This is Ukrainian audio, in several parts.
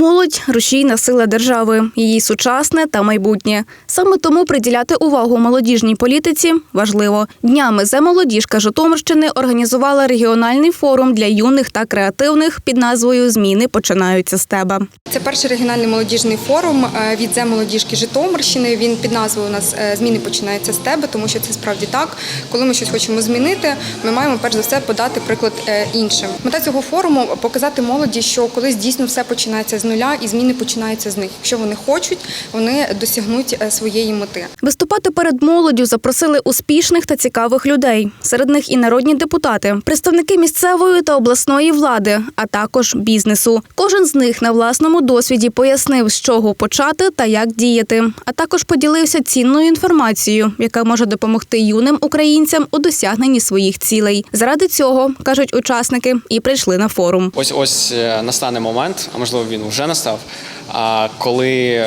Молодь рушійна сила держави, її сучасне та майбутнє. Саме тому приділяти увагу молодіжній політиці важливо. Днями «Земолодіжка» Житомирщини організувала регіональний форум для юних та креативних під назвою Зміни починаються з тебе. Це перший регіональний молодіжний форум е, від «Зе молодіжки Житомирщини. Він під назвою у нас е, Зміни починаються з тебе, тому що це справді так. Коли ми щось хочемо змінити, ми маємо перш за все подати приклад е, іншим. Мета цього форуму показати молоді, що колись дійсно все починається з нуля, і зміни починаються з них. Якщо вони хочуть, вони досягнуть е, своєї мети. Виступати перед молоддю запросили успішних та цікавих людей. Серед них і народні депутати, представники місцевої та обласної влади, а також бізнесу. Кожен з них на власному досвіді пояснив, з чого почати та як діяти. А також поділився цінною інформацією, яка може допомогти юним українцям у досягненні своїх цілей. Заради цього кажуть учасники і прийшли на форум. Ось ось е, настане момент, а можливо він вже настав. А коли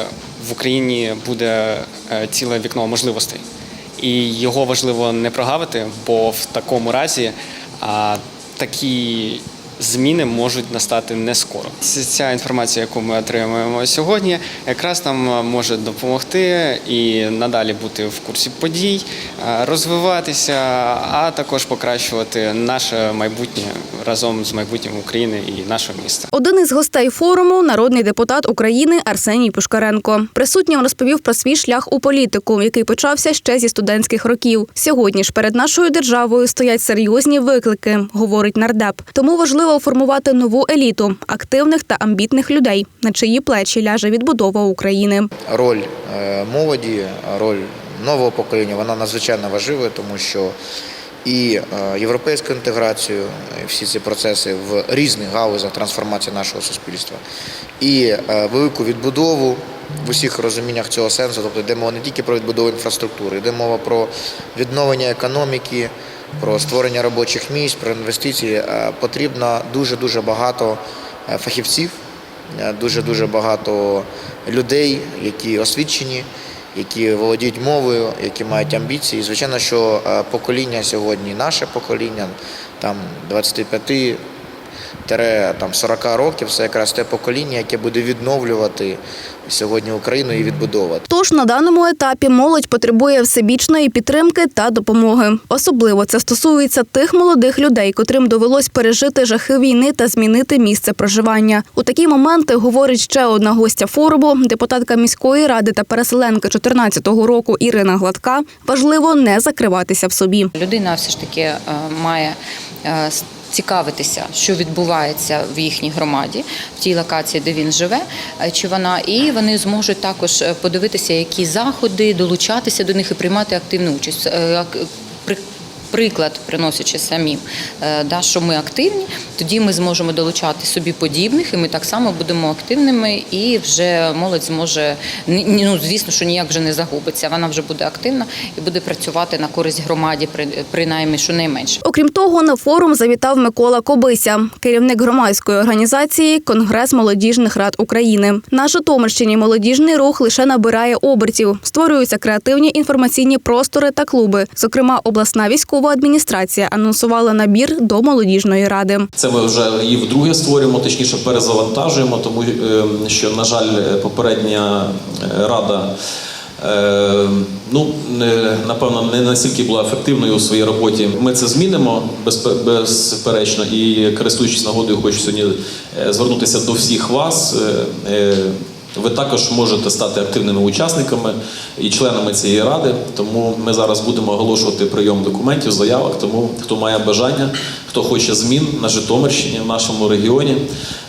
в Україні буде е, ціле вікно можливостей, і його важливо не прогавити, бо в такому разі такі зміни можуть настати не скоро. Ця інформація, яку ми отримуємо сьогодні, якраз нам може допомогти і надалі бути в курсі подій, е, розвиватися, а також покращувати наше майбутнє разом з майбутнім України і нашого міста. Один із гостей форуму народний депутат України Арсеній Пушкаренко. Присутнім розповів про свій шлях у політику, який почався ще зі студентських років. Сьогодні ж перед нашою державою стоять серйозні виклики, говорить нардеп. Тому важливо формувати нову еліту активних та амбітних людей, на чиї плечі ляже відбудова України. роль е, молоді, роль нового покоління, вона надзвичайно важлива, тому що і е, європейську інтеграцію, і всі ці процеси в різних галузях трансформації нашого суспільства, і е, велику відбудову в усіх розуміннях цього сенсу, тобто йде мова не тільки про відбудову інфраструктури, йде мова про відновлення економіки, про створення робочих місць, про інвестиції. Е, Потрібно дуже-дуже багато е, фахівців, дуже дуже багато людей, які освічені, які володіють мовою, які мають амбіції. Звичайно, що е, покоління сьогодні, наше покоління, там 25 там 40 років, це якраз те покоління, яке буде відновлювати сьогодні Україну і відбудовувати. Тож на даному етапі молодь потребує всебічної підтримки та допомоги. Особливо це стосується тих молодих людей, котрим довелось пережити жахи війни та змінити місце проживання. У такі моменти говорить ще одна гостя форуму, депутатка міської ради та переселенка 14-го року Ірина Гладка. Важливо не закриватися в собі. Людина все ж таки е, має е, цікавитися, що відбувається в їхній громаді, в тій локації, де він живе, е, чи вона, і вони зможуть також е, подивитися, які заходи, долучатися до них і приймати активну участь. Приклад приносячи самим, е, да, що ми активні, тоді ми зможемо долучати собі подібних, і ми так само будемо активними, і вже молодь зможе ну звісно, що ніяк вже не загубиться. Вона вже буде активна і буде працювати на користь громаді, при- принаймні щонайменше. Окрім того, на форум завітав Микола Кобися, керівник громадської організації Конгрес молодіжних рад України. На Житомирщині молодіжний рух лише набирає обертів. Створюються креативні інформаційні простори та клуби. Зокрема, обласна військова адміністрація анонсувала набір до молодіжної ради. Це ми вже її вдруге створюємо, точніше перезавантажуємо, тому е, що, на жаль, попередня е, рада. е, Ну, напевно, не настільки була ефективною у своїй роботі. Ми це змінимо безпе- безперечно. І користуючись нагодою, хочу сьогодні звернутися до всіх вас. Ви також можете стати активними учасниками і членами цієї ради. Тому ми зараз будемо оголошувати прийом документів, заявок. Тому хто має бажання, хто хоче змін на Житомирщині, в нашому регіоні,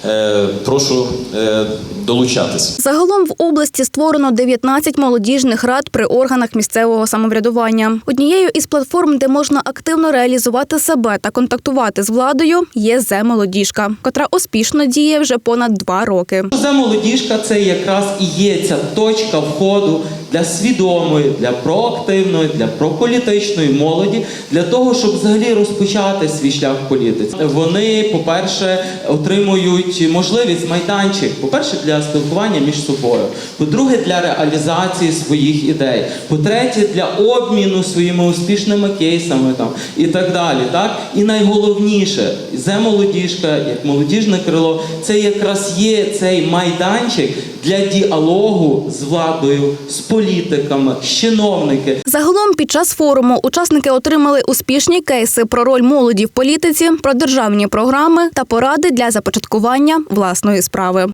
е, прошу е, долучатись. Загалом в області створено 19 молодіжних рад при органах місцевого самоврядування. Однією із платформ, де можна активно реалізувати себе та контактувати з владою, є «Зе молодіжка, котра успішно діє вже понад два роки. За молодіжка це якраз і є ця точка входу для свідомої, для проактивної, для прополітичної молоді, для того, щоб взагалі розпочати свій шлях в політиці. Вони, по-перше, отримують можливість майданчик, по-перше, для спілкування між собою, по-друге, для реалізації своїх ідей, по-третє, для обміну своїми успішними кейсами там і так далі. Так? І найголовніше, зе молодіжка, як молодіжне крило, це якраз є цей майданчик для діалогу з владою, з політиками, чиновники, Загалом під час форуму учасники отримали успішні кейси про роль молоді в політиці, про державні програми та поради для започаткування власної справи.